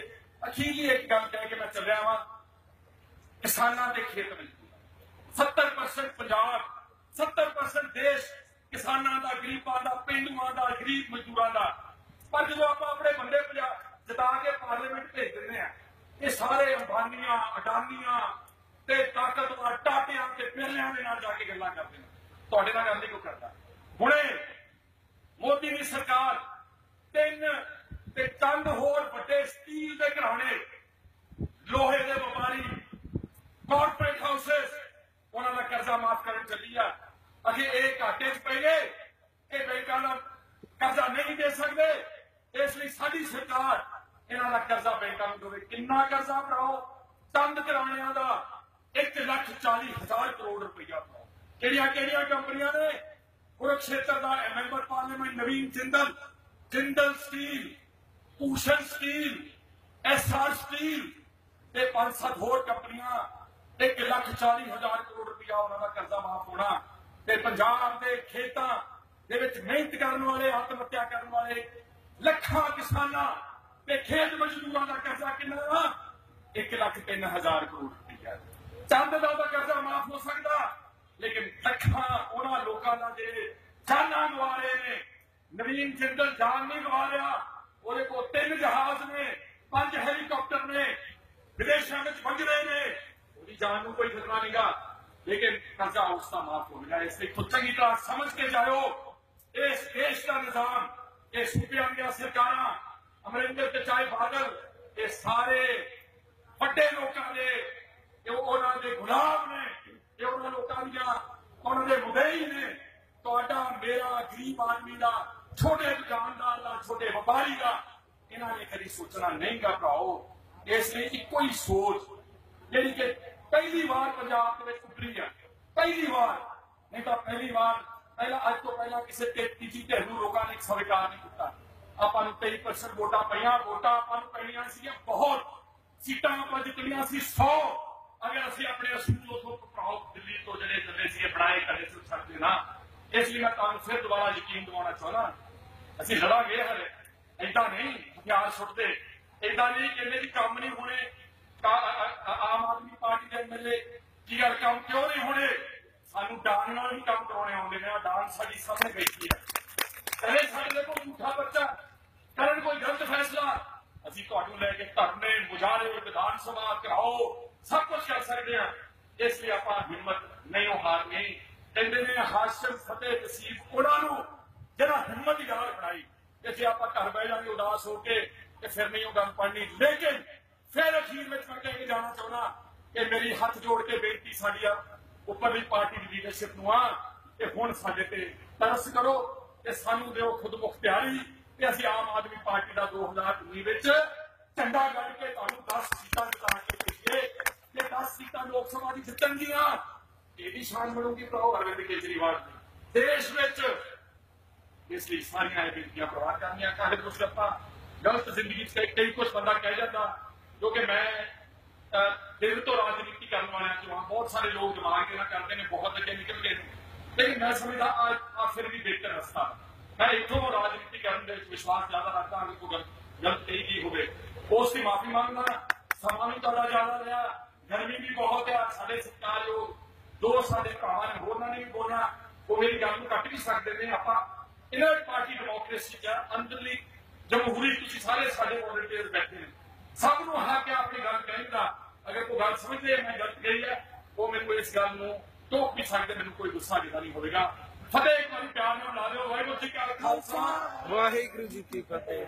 ਅਖੀਰੀ ਇੱਕ ਗੱਲ ਕਹਿ ਕੇ ਮੈਂ ਚੱਲਿਆ ਵਾਂ ਕਿਸਾਨਾਂ ਦੇ ਖੇਤ ਵਿੱਚ 70% ਪੰਜਾਬ 70% ਦੇਸ਼ ਕਿਸਾਨਾਂ ਦਾ ਗਰੀਬਾਂ ਦਾ ਪਿੰਡੂਆਂ ਦਾ ਗਰੀਬ ਮਜ਼ਦੂਰਾਂ ਦਾ ਪਰ ਜਦੋਂ ਆਪਾਂ ਆਪਣੇ ਬੰਦੇ ਪੰਜਾਬ ਜਿਤਾ ਕੇ ਪਾਰਲੀਮੈਂਟ ਭੇਜ ਦਿੰਦੇ ਆ ਇਹ ਸਾਰੇ ਅੰਬਾਨੀਆਂ ਅਡਾਨੀਆਂ ਤੇ ਤਾਕਤਵਰ ਟਾਟਿਆਂ ਤੇ ਪਿਰਲਿਆਂ ਦੇ ਨਾਲ ਜਾ ਕੇ ਗੱਲਾਂ ਕਰਦੇ ਨੇ ਤੁਹਾਡੇ ਨਾਲ ਗੱਲ ਨਹੀਂ ਕੋਈ ਕਰਦਾ ਹੁਣੇ ਮੋਦੀ ਦੀ ਸਰਕਾਰ ਤਿੰਨ ਤੇ ਚੰਦ ਹੋਰ ਵੱਡੇ ਸਟੀਲ ਦੇ ਘਰਾਣੇ, ਲੋਹੇ ਦੇ ਵਪਾਰੀ ਕਾਰਪੋਰੇਟ ਹਾਊਸਸ ਉਹਨਾਂ ਦਾ ਕਰਜ਼ਾ ਮਾਫ ਕਰਨ ਚੱਲੀ ਆ। ਅਖੇ ਇਹ ਘਾਟੇ 'ਚ ਪੈ ਗਏ ਇਹ ਬੈਂਕਾਂ ਦਾ ਕਰਜ਼ਾ ਨਹੀਂ ਦੇ ਸਕਦੇ। ਇਸ ਲਈ ਸਾਡੀ ਸਰਕਾਰ ਇਹਨਾਂ ਦਾ ਕਰਜ਼ਾ ਬੈਂਕਾਂ ਨੂੰ ਦੇਵੇ। ਕਿੰਨਾ ਕਰਜ਼ਾ ਭਰਾਓ? ਚੰਦ ਘਰਾਣਿਆਂ ਦਾ 1 ਲੱਖ 40 ਹਜ਼ਾਰ ਕਰੋੜ ਰੁਪਇਆ ਭਰਾਓ। ਕਿਹੜੀਆਂ ਕਿਹੜੀਆਂ ਕੰਪਨੀਆਂ ਨੇ? ਕੁਰਕਸ਼ੇਤਰ ਦਾ member parliament Naveen Jindal Jindal steel Bhushan steel Essar steel ਤੇ ਪੰਜ ਸੱਤ ਹੋਰ ਕੰਪਨੀਆਂ 1 ਲੱਖ 40 ਹਜ਼ਾਰ ਕਰੋੜ ਰੁਪਇਆ ਉਹਨਾਂ ਦਾ ਕਰਜ਼ਾ ਮਾਫ ਹੋਣਾ। ਤੇ ਪੰਜਾਬ ਦੇ ਖੇਤਾਂ ਦੇ ਵਿੱਚ ਮਿਹਨਤ ਕਰਨ ਵਾਲੇ ਆਤਮ ਕਰਨ ਵਾਲੇ ਲੱਖਾਂ ਕਿਸਾਨਾਂ ਤੇ ਖੇਤ ਮਜ਼ਦੂਰਾਂ ਦਾ ਕਰਜ਼ਾ ਕਿੰਨਾ ਵਾ? 1 ਲੱਖ 3 ਹਜ਼ਾਰ ਕਰੋੜ ਰੁਪਇਆ। ਚੰਦ ਦਾ ਤਾਂ ਕਰਜ਼ਾ ਮਾਫ ਹੋ ਸਕਦਾ, ਲੇਕਿਨ ਲੱਖਾਂ ਉਹਨਾਂ ਲੋਕਾਂ ਦਾ ਜਿਹੜੇ ਜਾਨਾਂ ਗਵਾ ਨੇ ਨਵੀਨ ਜਿੰਦਲ ਜਾਨ ਨਹੀਂ ਗਵਾ ਰਿਹਾ ਉਹਦੇ ਕੋਲ ਤਿੰਨ ਜਹਾਜ਼ ਨੇ ਪੰਜ ਹੈਲੀਕਾਪਟਰ ਨੇ ਵਿਦੇਸ਼ਾਂ ਵਿੱਚ ਵੰਜ ਰਹੇ ਨੇ ਉਹਦੀ ਜਾਨ ਨੂੰ ਕੋਈ ਖਤਰਾ ਨਹੀਂਗਾ ਲੇਕਿਨ ਕਰਜ਼ਾ ਉਸ ਦਾ ਮਾਫ ਹੋ ਗਿਆ ਇਸ ਲਈ ਖੁਦ ਚੰਗੀ ਤਰ੍ਹਾਂ ਸਮਝ ਕੇ ਜਾਇਓ ਇਸ ਦੇਸ਼ ਦਾ ਨਿਜ਼ਾਮ ਇਹ ਸੂਬਿਆਂ ਦੀਆਂ ਸਰਕਾਰਾਂ ਅਮਰਿੰਦਰ ਤੇ ਚਾਹੇ ਬਾਦਲ ਇਹ ਸਾਰੇ ਵੱਡੇ ਲੋਕਾਂ ਦੇ ਇਹ ਉਹਨਾਂ ਦੇ ਗੁਲਾਮ ਨੇ ਇਹ ਉਹਨਾਂ ਲੋਕਾਂ ਦੀਆਂ ਉਹਨਾਂ ਦੇ ਮੁਦਈ ਨੇ ਤੁਹਾਡਾ ਮੇਰਾ ਗਰੀਬ ਆਦਮੀ ਦਾ ਛੋਟੇ ਦੁਕਾਨਦਾਰ ਦਾ ਛੋਟੇ ਵਪਾਰੀ ਦਾ ਇਹਨਾਂ ਨੇ ਕਦੀ ਸੋਚਣਾ ਨਹੀਂਗਾ ਭਰਾਓ ਇਸ ਲਈ ਇੱਕੋ ਹੀ ਸੋਚ ਜਿਹੜੀ ਕਿ ਪਹਿਲੀ ਵਾਰ ਪੰਜਾਬ ਦੇ ਵਿੱਚ ਉੱਭਰੀ ਆ ਪਹਿਲੀ ਵਾਰ ਨਹੀਂ ਤਾਂ ਪਹਿਲੀ ਵਾਰ ਪਹਿਲਾਂ ਅੱਜ ਤੋਂ ਪਹਿਲਾਂ ਕਿਸੇ ਤੇ ਤੀਜੀ ਧਿਰ ਨੂੰ ਲੋਕਾਂ ਨੇ ਸਵੀਕਾਰ ਨਹੀਂ ਕੀਤਾ ਆਪਾਂ ਨੂੰ 23% ਵੋਟਾਂ ਪਈਆਂ ਵੋਟਾਂ ਆਪਾਂ ਨੂੰ ਪੈਣੀਆਂ ਸੀਗੀਆਂ ਬਹੁਤ ਸੀਟਾਂ ਆਪਾਂ ਜਿੱਤਣੀਆਂ ਸੀ 100 ਅਗਰ ਅਸੀਂ ਆਪਣੇ ਅਸੂਲ ਉਥੋਂ ਭਰਾਓ ਦਿੱਲੀ ਤੋਂ ਜਿਹੜੇ ਚੱਲੇ ਸੀ ਬਣਾਏ ਕਰੇ ਸੀ ਸਕਦੇ ਨਾ ਇਸ ਲਈ ਮੈਂ ਤੁਹਾਨੂੰ ਫਿਰ ਦੁਬਾਰਾ ਯਕੀਨ ਦਿਵਾਉਣਾ ਚਾਹੁੰਦਾ ਅਸੀਂ ਲੜਾਂਗੇ ਹਲੇ ਏਦਾਂ ਨਹੀਂ, ਹਥਿਆਰ ਸੁੱਟਦੇ। ਏਦਾਂ ਨਹੀਂ ਕਹਿੰਦੇ ਵੀ ਕੰਮ ਨਹੀਂ ਹੋਣੇ। ਆਮ ਆਦਮੀ ਪਾਰਟੀ ਦੇ ਐਮਐਲਏ ਕੀ ਗੱਲ ਕੰਮ ਕਿਉਂ ਨਹੀਂ ਹੋਣੇ? ਸਾਨੂੰ ਡਾਂਗ ਨਾਲ ਹੀ ਕੰਮ ਕਰਾਉਣੇ ਆਉਂਦੇ ਨੇ। ਆ ਡਾਂਗ ਸਾਡੀ ਸਾਹਮਣੇ ਬੈਠੀ ਹੈ ਕਰੇ ਸਾਡੇ ਕੋਲ ਝੂਠਾ ਬੱਚਾ ਕਰਨ ਕੋਈ ਗਲਤ ਫੈਸਲਾ। ਅਸੀਂ ਤੁਹਾਨੂੰ ਲੈ ਕੇ ਧਰਨੇ, ਮੁਜ਼ਾਹਰੇ ਵਿਧਾਨ ਸਭਾ ਕਰਾਓ। ਸਭ ਕੁਝ ਕਰ ਸਕਦੇ ਆ। ਇਸ ਲਈ ਆਪਾਂ ਹਿੰਮਤ ਨਹੀਂ ਹਾਰਨੀ। ਕਹਿੰਦੇ ਨੇ ਹਾਸ਼ਮ ਫਤਿਹ ਨਸੀਬ, ਉਹਨਾਂ ਨੂੰ ਜਿਹੜਾ ਹਿੰਮਤ ਦੀ ਗੱਲ ਬਣਾਈ ਕਿ ਆਪਾਂ ਘਰ ਬਹਿ ਜਾਾਂਗੇ ਉਦਾਸ ਹੋ ਕੇ ਤੇ ਫਿਰ ਨਹੀਂ ਉਹ ਗੱਲ ਪੜਨੀ ਲੇਕਿਨ ਫਿਰ ਅਖੀਰ ਵਿੱਚ ਮੈਂ ਕਹਿ ਕੇ ਜਾਣਾ ਚਾਹੁੰਦਾ ਕਿ ਮੇਰੀ ਹੱਥ ਜੋੜ ਕੇ ਬੇਨਤੀ ਸਾਡੀ ਆ, ਉੱਪਰਲੀ ਪਾਰਟੀ ਦੀ ਲੀਡਰਸ਼ਿਪ ਨੂੰ ਆ, ਕਿ ਹੁਣ ਸਾਡੇ ਤੇ ਤਰਸ ਕਰੋ ਤੇ ਸਾਨੂੰ ਦਿਓ ਖੁਦ ਮੁਖਤਿਆਰੀ ਤੇ ਅਸੀਂ ਆਮ ਆਦਮੀ ਪਾਰਟੀ ਦਾ 2019 ਵਿੱਚ ਝੰਡਾ ਗੱਡ ਕੇ ਤੁਹਾਨੂੰ 10 ਸੀਟਾਂ ਜਿਤਾ ਕੇ ਭੇਜੀਏ ਤੇ 10 ਸੀਟਾਂ ਲੋਕ ਸਭਾ ਦੀ ਜਿੱਤਣਗੀਆਂ। ਇਹਦੀ ਸ਼ਾਨ ਬਣੂਗੀ ਭਰਾਓ? ਅਰਵਿੰਦ ਕੇਜਰੀਵਾਲ ਦੀ ਦੇਸ਼ ਵਿੱਚ ਇਸ ਲਈ ਸਾਰੀਆਂ ਇਹ ਬੇਨਤੀਆਂ ਪ੍ਰਵਾਨ ਕਰਨੀਆਂ। ਕਾਹੇ ਕੁਛ ਆਪਾਂ ਗਲਤ ਜ਼ਿੰਦਗੀ 'ਚ ਕਈ ਕੁਛ ਬੰਦਾ ਕਹਿ ਜਾਂਦਾ, ਜੋ ਕਿ ਮੈਂ ਦਿਲ ਤੋਂ ਰਾਜਨੀਤੀ ਕਰਨ ਵਾਲਿਆਂ ਚੋਂ ਹਾਂ। ਬਹੁਤ ਸਾਰੇ ਲੋਕ ਦਿਮਾਗ ਦੇ ਨਾਲ ਕਰਦੇ ਨੇ, ਬਹੁਤ ਅੱਗੇ ਨਿਕਲ ਗਏ ਨੇ। ਲੇਕਿਨ ਮੈਂ ਸਮਝਦਾ ਆ ਆ ਫਿਰ ਵੀ ਬਿਹਤਰ ਰਸਤਾ। ਮੈਂ ਇੱਥੋਂ ਰਾਜਨੀਤੀ ਕਰਨ ਦੇ ਵਿੱਚ ਵਿਸ਼ਵਾਸ ਜ਼ਿਆਦਾ ਰੱਖਦਾ ਹਾਂ ਕਿ ਕੋਈ ਗਲਤ- ਕਹੀ ਗਈ ਹੋਵੇ। ਉਸ ਦੀ ਮਾਫੀ ਮੰਗਦਾ, ਸਮਾਂ ਵੀ ਤੁਹਾਡਾ ਜ਼ਿਆਦਾ ਰਿਹਾ, ਗਰਮੀ ਵੀ ਬਹੁਤ ਆ, ਸਾਡੇ ਸਤਿਕਾਰਯੋਗ ਦੋ ਸਾਡੇ ਭਰਾਵਾਂ ਨੇ ਹੋਰਨਾਂ ਨੇ ਵੀ ਬੋਲਣਾ ਉਹ ਮੇਰੀ ਗੱਲ ਨੂੰ ਕੱਟ ਵੀ ਸਕਦੇ ਨੇ। ਆਪਾਂ ਇਹਨਾਂ ਪਾਰਟੀ ਡੈਮੋਕ੍ਰੇਸੀ ਚ ਅੰਦਰਲੀ ਜਮਹੂਰੀ ਤੁਸੀਂ ਸਾਰੇ ਸਾਡੇ ਵੋਲੰਟੀਅਰ ਬੈਠੇ ਨੇ। ਸਭ ਨੂੰ ਹੱਕ ਹੈ ਆਪਣੀ ਗੱਲ ਕਹਿਣ ਦਾ ਅਗਰ ਕੋਈ ਗੱਲ ਸਮਝਦੇ, ਮੈਂ ਗਲਤ ਕਹੀ ਹੈ, ਉਹ ਮੈਨੂੰ ਇਸ ਗੱਲ ਨੂੰ ਟੋਕ ਵੀ ਸਕਦੇ, ਮੈਨੂੰ ਕੋਈ ਗੁੱਸਾ ਜਿਹੜਾ ਨਹੀਂ ਹੋਵੇਗਾ। ਫਤਿਹ ਇੱਕ ਵਾਰੀ ਪਿਆਰ ਨਾਲ ਲਾ ਦਿਓ। ਵਾਹਿਗੁਰੂ ਜੀ ਕਾ ਖਾਲਸਾ। ਵਾਹਿਗੁਰੂ ਜੀ ਕੀ ਫਤਿਹ।